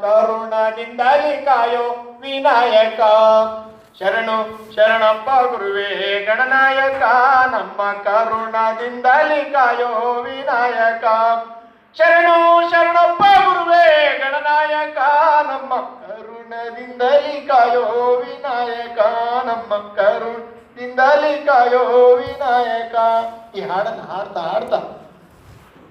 ಕರುಣದಿಂದಲಿ ಕಾಯೋ ವಿನಾಯಕ. ಶರಣು ಶರಣಪ್ಪ ಗುರುವೇ, ಗಣನಾಯಕ, ನಮ್ಮ ಕರುಣದಿಂದಲಿ ಕಾಯೋ ವಿನಾಯಕ. ಶರಣು ಶರಣಪ್ಪ ಗುರುವೇ, ಗಣನಾಯಕ, ನಮ್ಮ ಕರುಣದಿಂದಲಿ ಕಾಯೋ ವಿನಾಯಕ, ನಮ್ಮ ಕರುಣದಿಂದಲಿ ಕಾಯೋ ವಿನಾಯಕ. ಈ ಹಾಡನ್ನು ಹಾಡ್ತಾ ಹಾಡ್ತಾ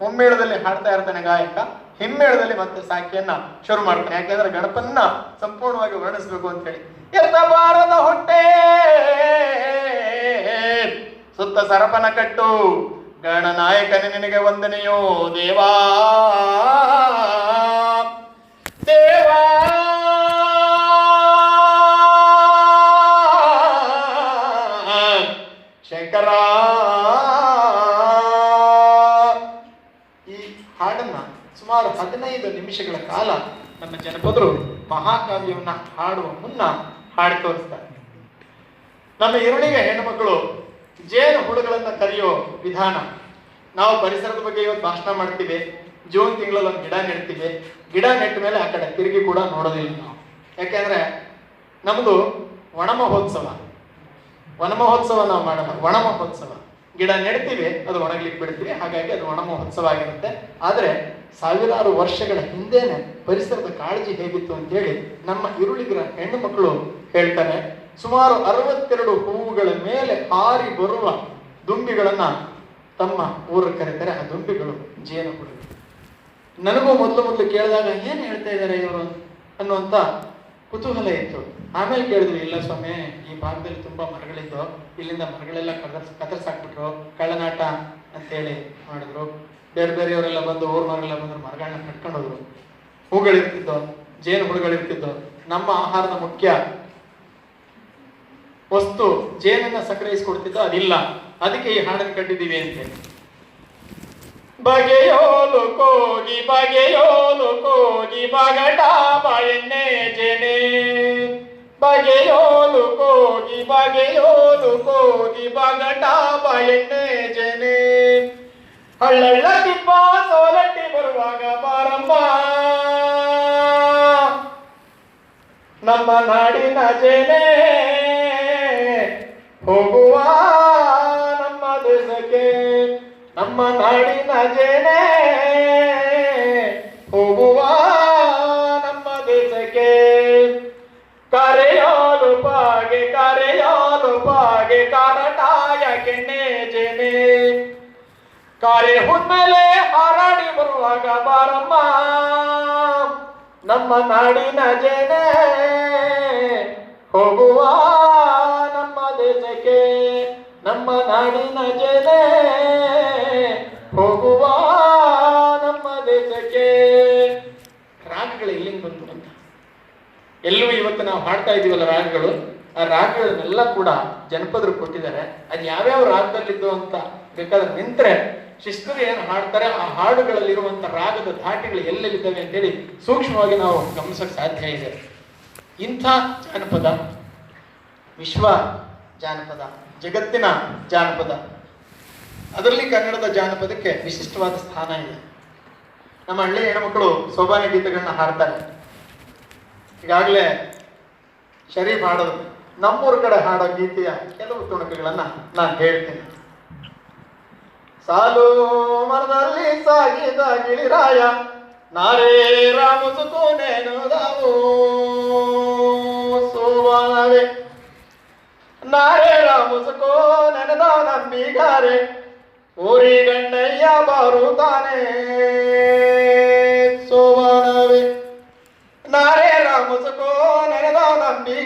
ಮುಮ್ಮೇಳದಲ್ಲಿ ಹಾಡ್ತಾ ಇರ್ತಾನೆ ಗಾಯಕ, ಹಿಮ್ಮೇಳದಲ್ಲಿ ಮತ್ತೆ ಸಾಕಿಯನ್ನ ಶುರು ಮಾಡ್ತಾನೆ. ಯಾಕೆಂದ್ರೆ ಗಣಪನ್ನ ಸಂಪೂರ್ಣವಾಗಿ ವರ್ಣಿಸ್ಬೇಕು ಅಂತ ಹೇಳಿ. ಎತ್ತಬಾರದ ಹೊಟ್ಟೆ, ಸುತ್ತ ಸರಪನ ಕಟ್ಟು ಗಣನಾಯಕನೇ ನಿನಗೆ ವಂದನೆಯೋ, ದೇವಾ. ದೇವಾ. ಶಂಕರ. ಹದಿನೈದು ನಿಮಿಷಗಳ ಕಾಲ ನಮ್ಮ ಜನಪದರು ಮಹಾಕಾವ್ಯವನ್ನ ಹಾಡುವ ಮುನ್ನ ಹಾಡಿ ತೋರಿಸ್ತಾರೆ. ನಮ್ಮ ಈರುಳಿಗೆ ಹೆಣ್ಣುಮಕ್ಕಳು ಜೇನು ಹುಳುಗಳನ್ನ ಕರೆಯೋ ವಿಧಾನ. ನಾವು ಪರಿಸರದ ಬಗ್ಗೆ ಇವತ್ತು ಭಾಷಣ ಮಾಡ್ತೀವಿ. ಜೂನ್ ತಿಂಗಳಲ್ಲಿ ಒಂದು ಗಿಡ ನೆಡ್ತೀವಿ. ಗಿಡ ನೆಟ್ಟ ಮೇಲೆ ಆ ಕಡೆ ತಿರುಗಿ ಕೂಡ ನೋಡೋದಿಲ್ಲ ನಾವು. ಯಾಕೆಂದ್ರೆ ನಮ್ದು ಒಣ ಮಹೋತ್ಸವ ವನ ಮಹೋತ್ಸವ ನಾವು ಮಾಡೋಣ ಒಣ ಮಹೋತ್ಸವ ಗಿಡ ನೆಡ್ತೀವಿ, ಅದು ಒಣಗ್ಲಿಕ್ಕೆ ಬಿಡ್ತೀವಿ, ಹಾಗಾಗಿ ಅದು ಒಣ ಮಹೋತ್ಸವ ಆಗಿರುತ್ತೆ. ಆದ್ರೆ ಸಾವಿರಾರು ವರ್ಷಗಳ ಹಿಂದೆನೆ ಪರಿಸರದ ಕಾಳಜಿ ಹೇಗಿತ್ತು ಅಂತೇಳಿ ನಮ್ಮ ಇರುಳಿಗರ ಹೆಣ್ಣು ಮಕ್ಕಳು ಹೇಳ್ತಾರೆ. ಸುಮಾರು ಅರವತ್ತೆರಡು ಹೂವುಗಳ ಮೇಲೆ ಹಾರಿ ಬರುವ ದುಂಬಿಗಳನ್ನ ತಮ್ಮ ಊರ ಕರೀತಾರೆ. ಆ ದುಂಬಿಗಳು ಜೇನು ಹುಡುಗ ನನಗೂ ಮೊದಲು ಮೊದಲು ಕೇಳಿದಾಗ ಏನು ಹೇಳ್ತಾ ಇದ್ದಾರೆ ಇವರು ಅನ್ನುವಂತ ಕುತೂಹಲ ಇತ್ತು. ಆಮೇಲೆ ಕೇಳಿದ್ರು, ಇಲ್ಲ ಸ್ವಾಮಿ, ಈ ಭಾಗದಲ್ಲಿ ತುಂಬಾ ಮರಗಳಿದ್ದು, ಇಲ್ಲಿಂದ ಮರಗಳೆಲ್ಲ ಕದರ್ಸ್ ಕತ್ತರಿಸಾಕ್ಬಿಟ್ರು ಕಳ್ಳನಾಟ ಅಂತೇಳಿ ಮಾಡಿದ್ರು. ಬೇರೆ ಬೇರೆಯವರೆಲ್ಲ ಬಂದು ಊರ್ ಮರಗಳೆಲ್ಲ ಬಂದ್ರು ಮರಗಳನ್ನ ಕಟ್ಕೊಂಡು ಹೋದ್ರು ಹೂಗಳಿರ್ತಿದ್ದು, ಜೇನು ಹುಳುಗಳಿರ್ತಿದ್ದು, ನಮ್ಮ ಆಹಾರದ ಮುಖ್ಯ ವಸ್ತು ಜೇನನ್ನ ಸಂಗ್ರಹಿಸಿಕೊಡ್ತಿದ್ದೋ ಅದಿಲ್ಲ. ಅದಕ್ಕೆ ಈ ಹಾಡನ್ನು ಕಟ್ಟಿದ್ದೀವಿ ಅಂತೇಳಿ ಬಗೆಯೋಲು ಕೋಗಿ ಬಗೆಯೋಲು ಕೋಗಿ ಬಗಟ ಬಾಯನ್ನೇ ಜನೆ. ಬಗೆಯೋಲು ಕೋಗಿ ಬಗೆಯೋಲು ಕೋಗಿ ಬಗಟ ಬಾಯನ್ನೇ ಜನೆ. ಹಳ್ಳಳ್ಳ ತಿಪ್ಪ ಸೋಲಟ್ಟಿ ಬರುವಾಗ ಬಾರಮ್ಮ. ನಮ್ಮ ನಾಡಿನ ಜನೆ ಹೋಗುವ ನಮ್ಮ ನಾಡಿನ ಜೇನೆ. ಹೋಗುವ ನಮ್ಮ ದೇಶಕ್ಕೆ. ಕರೆಯೋಲು ಪಾಗೆ ಕರೆಯೋಲು ಪಾಗೆ, ಕಾರಟಾಯ ಕೆಣ್ಣೆ ಜೇನೆ. ಕರೆ ಹುನ್ಮೇಲೆ ಹಾರಾಡಿ ಬರುವಾಗ ಬಾರಮ್ಮ. ನಮ್ಮ ನಾಡಿನ ಜೇನೆ. ಹೋಗುವ ನಮ್ಮ ದೇಶಕ್ಕೆ. ನಮ್ಮ ನಾಡಿನ ಜನೆ. ಎಲ್ಲೂ ಇವತ್ತು ನಾವು ಹಾಡ್ತಾ ಇದೀವಲ್ಲ ರಾಗಗಳು, ಆ ರಾಗಗಳನ್ನೆಲ್ಲ ಕೂಡ ಜನಪದರು ಕೊಟ್ಟಿದ್ದಾರೆ. ಅದು ಯಾವ್ಯಾವ ರಾಗದಲ್ಲಿದ್ದು ಅಂತ ಬೇಕಾದ್ರೆ ನಿಂತರೆ ಶಿಸ್ತರು ಏನು ಹಾಡ್ತಾರೆ, ಆ ಹಾಡುಗಳಲ್ಲಿರುವಂತ ರಾಗದ ಧಾಟಿಗಳು ಎಲ್ಲೆಲ್ಲಿದ್ದಾವೆ ಅಂತೇಳಿ ಸೂಕ್ಷ್ಮವಾಗಿ ನಾವು ಗಮನಿಸಕ್ಕೆ ಸಾಧ್ಯ ಇದೆ. ಇಂಥ ಜಾನಪದ, ವಿಶ್ವ ಜಾನಪದ, ಜಗತ್ತಿನ ಜಾನಪದ. ಅದರಲ್ಲಿ ಕನ್ನಡದ ಜಾನಪದಕ್ಕೆ ವಿಶಿಷ್ಟವಾದ ಸ್ಥಾನ ಇದೆ. ನಮ್ಮ ಹಳ್ಳಿಯ ಹೆಣ್ಮಕ್ಳು ಸೋಬಾನೆ ಗೀತೆಗಳನ್ನ ಹಾಡ್ತಾರೆ. ಈಗಾಗಲೇ ಶರೀಫ್ ಹಾಡೋದು, ನಮ್ಮೂರ ಕಡೆ ಹಾಡೋ ಗೀತೆಯ ಕೆಲವು ತುಣುಕುಗಳನ್ನು ನಾನು ಹೇಳ್ತೀನಿ. ಸಾಲು ಮರದಲ್ಲಿ ಸಾಗಿದ ಗಿಳಿರಾಯ, ನಾರೇ ರಾಮ ಸುಕೋನೇನು ದಾವು ಸೋವಾನವೇ ನಾರೇ ರಾಮ ಸುಕೋ ನೆನೆದಾವ ನಂಬಿಗಾರೆ, ಊರಿ ಗಣ್ಣಯ್ಯ ಬಾರು ಸೋವಾನವೇ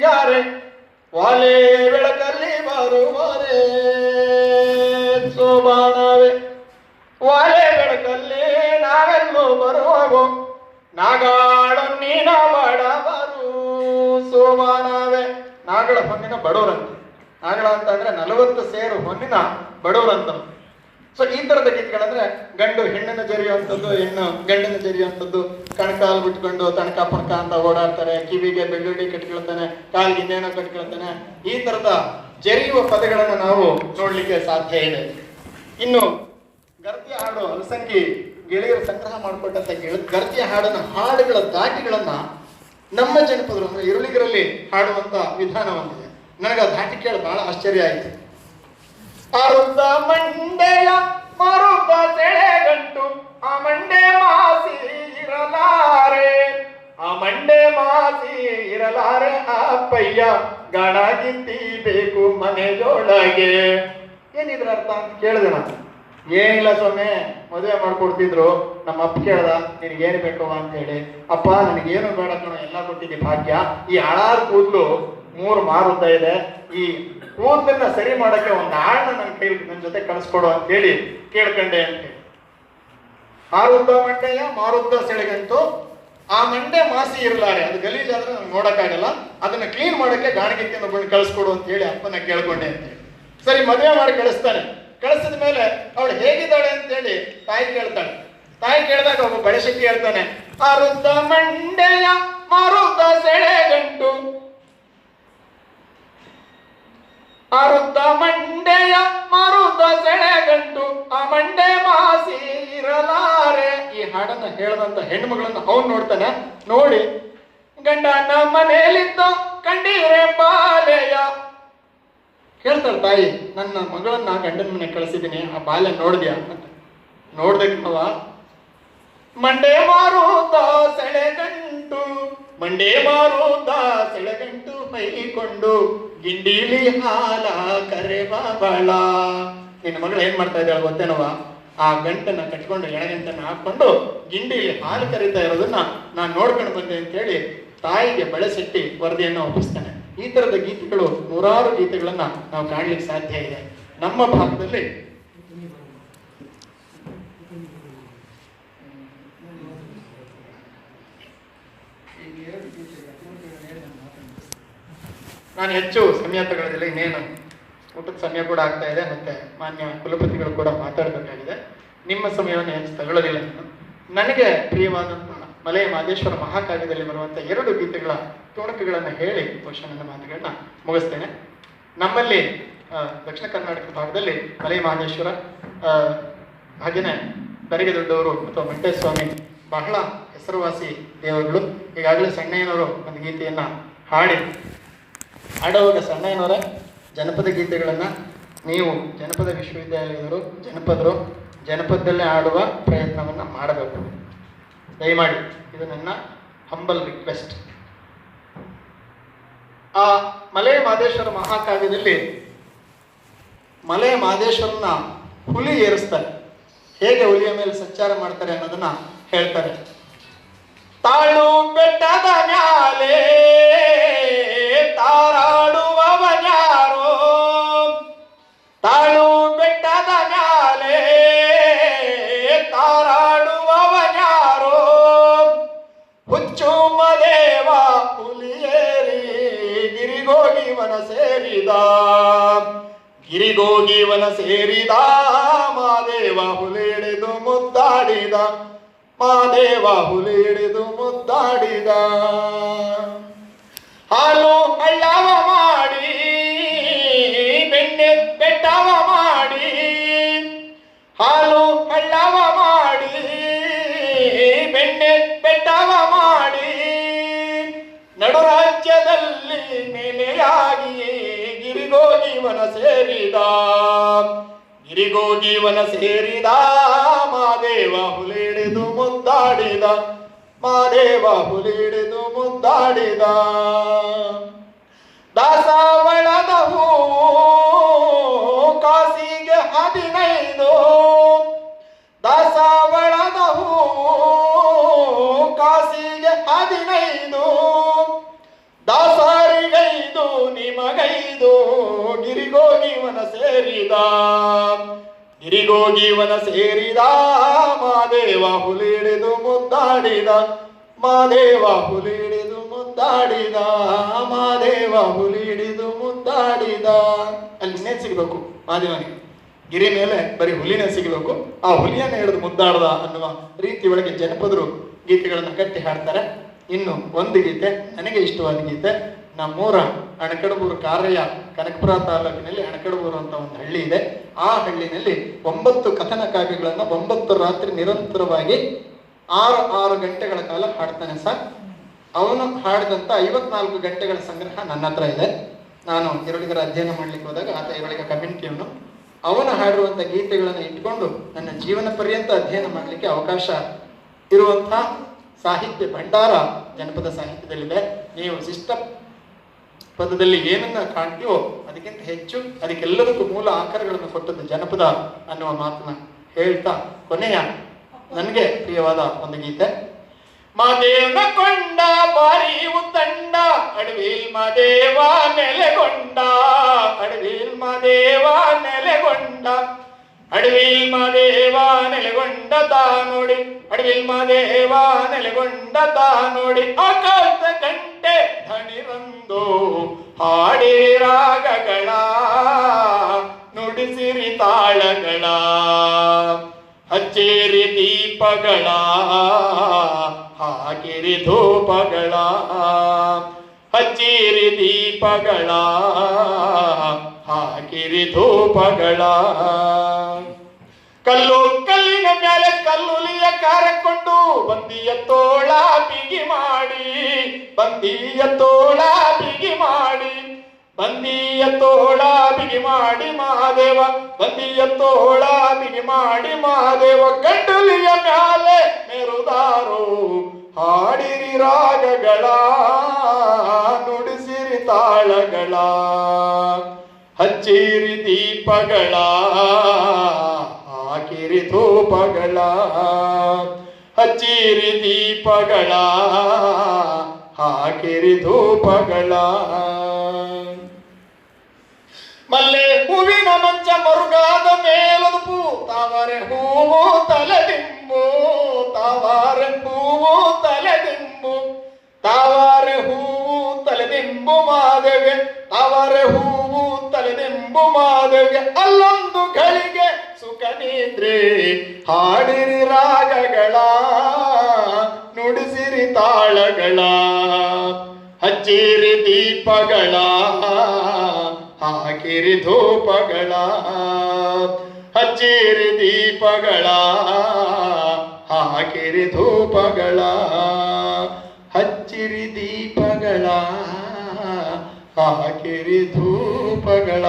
ನಂಬಿಗಾರೆ ವಾಲೆ ಬೆಳಕಲ್ಲಿ ಬರುವರೆ? ಸೋಬಾನವೇ ವಾಲೆ ಬೆಳಕಲ್ಲಿ ನಾವೆಲ್ಲೂ ಬರುವಾಗೋ ನಾಗಾಡ ನೀನ ಬಡವರು. ಸೋಬಾನವೇ ನಾಗಳ ಹೊನ್ನಿನ ಬಡವರಂತೆ ನಾಗಳ ಅಂತ ಅಂದ್ರೆ ನಲವತ್ತು ಸೇರು ಹೊನ್ನಿನ ಬಡವರಂತ ಸೊ ಈ ತರದ ಗೀತೆಗಳಂದ್ರೆ ಗಂಡು ಹೆಣ್ಣನ್ನು ಜರಿಯುವಂಥದ್ದು, ಹೆಣ್ಣು ಗಂಡನ್ನು ಜರಿಯುವಂಥದ್ದು, ಕಣಕಾಲ್ ಬಿಟ್ಕೊಂಡು ತಣಕ ಪಣಕ ಅಂತ ಓಡಾಡ್ತಾರೆ, ಕಿವಿಗೆ ಬೆಳ್ಳುಳ್ಳಿ ಕಟ್ಕೊಳ್ತಾನೆ, ಕಾಲಿಗೆ ಇನ್ನೇನೋ ಕಟ್ಕೊಳ್ತಾನೆ. ಈ ತರದ ಜರಿಯುವ ಪದಗಳನ್ನು ನಾವು ನೋಡ್ಲಿಕ್ಕೆ ಸಾಧ್ಯ ಇದೆ. ಇನ್ನು ಗರ್ತಿ ಹಾಡು ಅಲಸಂಗಿ ಗೆಳೆಯರು ಸಂಗ್ರಹ ಮಾಡಿಕೊಟ್ಟಂತ ಕೇಳಿ, ಗರ್ತಿಯ ಹಾಡನ್ನ ಹಾಡುಗಳ ದಾಟಿಗಳನ್ನ ನಮ್ಮ ಜನಪದರು ಅಂದ್ರೆ ಇರುಳಿಗರಲ್ಲಿ ಹಾಡುವಂತ ವಿಧಾನ ಒಂದಿದೆ ನನಗೆ ಆ ದಾಟಿ ಕೇಳಿ ಬಹಳ ಆಶ್ಚರ್ಯ ಆಯಿತು. ಅರುದ ಮಂಡೆಯ ಮರುದ ಸೆಳೆಗಂಟು ಆ ಮಂಡೆ ಮಾಸಿ ಇರಲಾರೆ. ಆ ಮಂಡೆ ಮಾಸಿ ಇರಲಾರೆ ಅಪ್ಪಯ್ಯ ಗಣಗಿತ್ತಿ ಬೇಕು ಮನೆಯೊಳಗೆ ಏನಿದ್ರ ಅರ್ಥ ಅಂತ ಕೇಳಿದೆ ನಾನು. ಏನಿಲ್ಲ ಸ್ವಾಮಿ, ಮದುವೆ ಮಾಡ್ಕೊಡ್ತಿದ್ರು. ನಮ್ಮ ಅಪ್ಪ ಕೇಳ್ದ ನಿನಗೇನು ಬೇಕವ ಅಂತ ಹೇಳಿ. ಅಪ್ಪ, ನನಗೇನು ಬೇಡ ಕಣ, ಎಲ್ಲ ಕೊಟ್ಟಿದ್ದೆ ಭಾಗ್ಯ. ಈ ಹಳಾರ್ ಕೂದಲು ಮೂರು ಮಾರುತ ಇದೆ. ಈ ಕೂದಲನ್ನ ಸರಿ ಮಾಡಕ್ಕೆ ಒಂದು ಆಳನ್ನ ನನ್ನ ಕೈ ನನ್ನ ಜೊತೆ ಕಳಿಸ್ಕೊಡು ಅಂತ ಹೇಳಿ ಕೇಳ್ಕೊಂಡೆ ಅಂತ ಆರುದ್ದ ಮಂಡೆಯ ಮಾರುದ್ದ ಸೆಳೆಗಂತೂ. ಆ ಮಂಡೆ ಮಾಸಿ ಇರಲಾರೆ. ಅದು ಗಲೀಜಾದ್ರೆ ನಂಗೆ ನೋಡಕ್ಕಾಗಲ್ಲ. ಅದನ್ನ ಕ್ಲೀನ್ ಮಾಡಕ್ಕೆ ಗಾಣಗಿತ್ತಿನ ಬಂದು ಕಳಿಸ್ಕೊಡು ಅಂತ ಹೇಳಿ ಅಪ್ಪನ ಕೇಳ್ಕೊಂಡೆ ಅಂತ ಸರಿ, ಮದುವೆ ಮಾಡಿ ಕಳಿಸ್ತಾನೆ. ಕಳಿಸಿದ ಮೇಲೆ ಅವಳು ಹೇಗಿದ್ದಾಳೆ ಅಂತ ಹೇಳಿ ತಾಯಿ ಕೇಳ್ತಾಳೆ. ತಾಯಿ ಕೇಳಿದಾಗ ಒಬ್ಬ ಬಡಶಕ್ತಿ ಹೇಳ್ತಾನೆ ಆರುದ್ದ ಮಂಡೆಯ ಮಾರುದ್ದ ಸೆಳೆಗಂಟು ಅರುದ್ದ ಮಂಡೆಯ ಮರುದ ಸೆಳೆಗಂಟು ಆ ಮಂಡೆ ಮಾಸಿ ಇರಲಾರೆ ಈ ಹಾಡನ್ನ ಹೇಳದಂತ ಹೆಣ್ಮಗಳನ್ನ ಅವನ್ ನೋಡ್ತಾನೆ. ನೋಡಿ, ಗಂಡನ ಮನೆಯಲ್ಲಿದ್ದ ಕಂಡಿರೆ ಬಾಲೆಯ. ಕೇಳ್ತಾರೆ ತಾಯಿ, ನನ್ನ ಮಗಳನ್ನ ಗಂಡನ ಮನೆ ಕಳಿಸಿದ್ದೀನಿ. ಆ ಬಾಲ್ಯ ನೋಡಿದ್ಯಾ? ಅಂತ. ನೋಡ್ದಕ್ಕವ ಮಂಡೆ ಮಾರುತ ಸೆಳೆಗಂಟು ಮಂಡೆ ಮಾರುತ ಸೆಳೆಗಂಟು ಮೈಕೊಂಡು ಗಿಂಡೀಲಿ ಹಾಲ ಕರೆ ಬಳ. ನಿನ್ನ ಮಗಳು ಏನ್ ಮಾಡ್ತಾ ಇದ್ದಾಳೆ ಗೊತ್ತೇನವ ಆ ಗಂಟನ್ನ ಕಟ್ಕೊಂಡು ಎಣಗಂಟನ್ನ ಹಾಕೊಂಡು ಗಿಂಡಿಲಿ ಹಾಲು ಕರಿತಾ ಇರೋದನ್ನ ನಾನು ನೋಡ್ಕೊಂಡು ಬಂದೆ ಅಂತ ಹೇಳಿ ತಾಯಿಗೆ ಬಳಸಿಟ್ಟಿ ವರದಿಯನ್ನು ಒಪ್ಪಿಸ್ತಾನೆ. ಈ ತರದ ಗೀತೆಗಳು ನೂರಾರು ಗೀತೆಗಳನ್ನ ನಾವು ಕಾಣ್ಲಿಕ್ಕೆ ಸಾಧ್ಯ ಇದೆ. ನಮ್ಮ ಭಾಗದಲ್ಲಿ ನಾನು ಹೆಚ್ಚು ಸಮಯ ತಗೊಳ್ಳೋದಿಲ್ಲ ಇನ್ನೇನು ಊಟದ ಸಮಯ ಕೂಡ ಆಗ್ತಾ ಇದೆ ಮತ್ತೆ ಮಾನ್ಯ ಕುಲಪತಿಗಳು ಕೂಡ ಮಾತಾಡಬೇಕಾಗಿದೆ. ನಿಮ್ಮ ಸಮಯವನ್ನು ಹೆಚ್ಚು ತಗೊಳ್ಳೋದಿಲ್ಲ ನಾನು. ನನಗೆ ಪ್ರಿಯವಾದಂತಹ ಮಲೆಯ ಮಾದೇಶ್ವರ ಮಹಾಕಾವ್ಯದಲ್ಲಿ ಬರುವಂತಹ ಎರಡು ಗೀತೆಗಳ ತುಣುಕುಗಳನ್ನು ಹೇಳಿ ಬಹುಶಃ ನನ್ನ ಮಾತುಗಳನ್ನ ಮುಗಿಸ್ತೇನೆ. ನಮ್ಮಲ್ಲಿ ದಕ್ಷಿಣ ಕರ್ನಾಟಕ ಭಾಗದಲ್ಲಿ ಮಲೆಯ ಮಹದೇಶ್ವರ ಹಾಗೆಯೇ ಬರಿಗೆ ದೊಡ್ಡವರು ಅಥವಾ ಮಂಟೇಸ್ವಾಮಿ ಬಹಳ ಹೆಸರುವಾಸಿ ದೇವರುಗಳು. ಈಗಾಗಲೇ ಸಣ್ಣಯ್ಯನವರು ಒಂದು ಗೀತೆಯನ್ನ ಹಾಡಿ ಹಾಡುವಾಗ ಸಣ್ಣಯ್ಯನವರೇ, ಜನಪದ ಗೀತೆಗಳನ್ನು ನೀವು ಜನಪದ ವಿಶ್ವವಿದ್ಯಾಲಯದವರು, ಜನಪದರು, ಜನಪದದಲ್ಲೇ ಆಡುವ ಪ್ರಯತ್ನವನ್ನು ಮಾಡಬೇಕು. ದಯಮಾಡಿ, ಇದು ನನ್ನ ಹಂಬಲ್ ರಿಕ್ವೆಸ್ಟ್ ಆ ಮಲೆ ಮಾದೇಶ್ವರ ಮಹಾಕಾವ್ಯದಲ್ಲಿ ಮಲೆ ಮಾದೇಶ್ವರನ ಹುಲಿ ಏರಿಸ್ತಾರೆ. ಹೇಗೆ ಹುಲಿಯ ಮೇಲೆ ಸಂಚಾರ ಮಾಡ್ತಾರೆ ಅನ್ನೋದನ್ನ ಹೇಳ್ತಾರೆ. ತಾಳು ಬೆಟ್ಟದ ಮ್ಯಾಲೆ ತಾರಾಡುವವನ್ಯಾರೋ? ತಾಳು ಬೆಟ್ಟದ ಮ್ಯಾಲೆ ತಾರಾಡುವವನಾರೋ ಹುಚ್ಚು ಮದೇವ ಹುಲಿಯೇರಿ ಗಿರಿಗೋಗಿವನ ಸೇರಿದ. ಗಿರಿಗೋಗಿವನ ಸೇರಿದ, ಮಾದೇವ ಹುಲಿಡಿದು ಮುದ್ದಾಡಿದ. ಮಾದೇವ ಹುಲಿಡಿದು ಮುದ್ದಾಡಿದ. ಹಾಲು ಹಳ್ಳವ ಮಾಡಿ, ಬೆಣ್ಣೆ ಬೆಟ್ಟಾವ ಮಾಡಿ, ಹಾಲು ಹಳ್ಳವ ಮಾಡಿ, ಬೆಣ್ಣೆ ಬೆಟ್ಟವ ಮಾಡಿ ನಡು ರಾಜ್ಯದಲ್ಲಿ ನೆಲೆಯಾಗಿ ಗಿರಿಗೋಗಿವನ ಸೇರಿದ ಗಿರಿಗೋಗಿವನ ಸೇರಿದ ಮಾದೇವ ಹುಲಿಡಿದು ಮುದ್ದಾಡಿದ ಮಾದೇವ ಹುಲಿಡಿದು ಮುಂದಾಡಿದ ದಾಸವಳದ ಹೂ ಕಾಸಿಗೆ ಹದಿನೈದು. ಗಿರಿಗೋಗಿವನ ಸೇರಿದ ಮಾದೇವ ಹುಲಿಡಿದು ಮುದ್ದಾಡಿದ, ಮಾದೇವ ಹುಲಿಡಿದು ಮುದ್ದಾಡಿದ, ಮಾದೇವ ಹುಲಿಡಿದು ಮುದ್ದಾಡಿದ. ಅಲ್ಲಿನೇ ಸಿಗಬೇಕು ಮಾದೇವನಿಗೆ. ಗಿರಿ ಮೇಲೆ ಬರೀ ಹುಲಿನೇ ಸಿಗಬೇಕು. ಆ ಹುಲಿಯನ್ನ ಹಿಡಿದು ಮುದ್ದಾಡ್ದ ಅನ್ನುವ ರೀತಿ ಒಳಗೆ ಜನಪದರು ಗೀತೆಗಳನ್ನು ಕಟ್ಟಿ ಹಾಡ್ತಾರೆ. ಇನ್ನು ಒಂದು ಗೀತೆ ನನಗೆ ಇಷ್ಟವಾದ ಗೀತೆ, ನಮ್ಮೂರ ಅಣಕಡಬೂರು ಕಾರ್ಯ ಕನಕಪುರ ತಾಲೂಕಿನಲ್ಲಿ ಅಣಕಡಬೂರು ಅಂತ ಒಂದು ಹಳ್ಳಿ ಇದೆ. ಆ ಹಳ್ಳಿನಲ್ಲಿ ಒಂಬತ್ತು ಕಥನ ಕಾವ್ಯಗಳನ್ನು ಒಂಬತ್ತು ರಾತ್ರಿ ನಿರಂತರವಾಗಿ ಆರು ಆರು ಗಂಟೆಗಳ ಕಾಲ ಹಾಡ್ತಾನೆ ಸರ್. ಅವನು ಹಾಡಿದಂತ ಐವತ್ನಾಲ್ಕು ಗಂಟೆಗಳ ಸಂಗ್ರಹ ನನ್ನ ಹತ್ರ ಇದೆ. ನಾನು ಇರುಳಿಗರ ಅಧ್ಯಯನ ಮಾಡ್ಲಿಕ್ಕೆ ಹೋದಾಗ ಆತ ಇರುಳಿಗ ಕಮ್ಯುನಿಟಿಯನ್ನು ಅವನು ಹಾಡಿರುವಂತ ಗೀತೆಗಳನ್ನು ಇಟ್ಕೊಂಡು ನನ್ನ ಜೀವನ ಪರ್ಯಂತ ಅಧ್ಯಯನ ಮಾಡಲಿಕ್ಕೆ ಅವಕಾಶ ಇರುವಂತಹ ಸಾಹಿತ್ಯ ಭಂಡಾರ, ಜನಪದ ಸಾಹಿತ್ಯದಲ್ಲಿದೆ. ನೀವು ಶಿಷ್ಟ ಪದದಲ್ಲಿ ಏನನ್ನ ಕಾಣ್ತೀವೋ ಅದಕ್ಕಿಂತ ಹೆಚ್ಚು ಅದಕ್ಕೆಲ್ಲದಕ್ಕೂ ಮೂಲ ಆಕಾರಗಳನ್ನು ಕೊಟ್ಟದ್ದು ಜನಪದ ಅನ್ನುವ ಮಾತನ್ನ ಹೇಳ್ತಾ ಕೊನೆಯ ನನಗೆ ಪ್ರಿಯವಾದ ಒಂದು ಗೀತೆ. ಮಾದೇವನ ಕೊಂಡ ಬಾರಿ ಉತ್ತಂಡ, ಅಡವಿಲ್ ಮಾದೇವ ನೆಲೆಗೊಂಡ, ಅಡವಿಲ್ ಮಾದೇವ ನೆಲೆಗೊಂಡ, ಅಡವಿಲ್ ಮಾದೇವ ನೆಲೆಗೊಂಡ ತಾ ನೋಡಿ, ಅಡವಿಲ್ ಮಾದೇವ ನೆಲೆಗೊಂಡ ತಾ ನೋಡಿ. ಗಂಟೆ ಧಣಿರಂದು ಹಾಡಿ ರಾಗಗಳ ನುಡಿಸಿರಿ ತಾಳಗಳ ಹಚ್ಚೇರಿ ದೀಪಗಳ ಹಾಕಿರಿ ಧೂಪಗಳ ಹಚ್ಚಿರಿ ದೀಪಗಳ ಹಾಕಿರಿ ಧೂಪಗಳ. ಕಲ್ಲು ಕಲ್ಲುಲಿಯ ಕಾರಕೊಂಡು ಬಂದಿಯ ತೋಳ ಬಿಗಿ ಮಾಡಿ, ಬಂದಿಯ ತೋಳ ಬಿಗಿ ಮಾಡಿ, ಬಂದಿಯ ತೋಳ ಬಿಗಿ ಮಾಡಿ ಮಹಾದೇವ, ಬಂದಿಯ ತೋಳ ಬಿಗಿ ಮಾಡಿ ಮಹಾದೇವ, ಗಂಡುಲಿಯ ಮ್ಯಾಲೆ ಮೆರುದಾರು. ಹಾಡಿರಿ ರಾಗಗಳ, ನುಡಿಸಿರಿ ತಾಳಗಳ, ಹಚ್ಚಿರಿ ದೀಪಗಳ. ಹಾಕಿರಿ ಧೂಪಗಳ ಹಚ್ಚಿರಿ ದೀಪಗಳ ಹಾಕಿರಿ ಧೂಪಗಳ ಮಲ್ಲೆ ಹೂವಿನ ಮಂಚ ಮರುಗಾದ ಮೇಲದುಪು ತಾವರೆ ಹೂವು ತಾವರೆ ಹಾಕಿರಿ ಧೂಪಗಳ ಹಚ್ಚಿರಿ ದೀಪಗಳ ಹಾಕಿರಿ ಧೂಪಗಳ ಹಚ್ಚಿರಿ ದೀಪಗಳ ಹಾಕಿರಿ ಧೂಪಗಳ.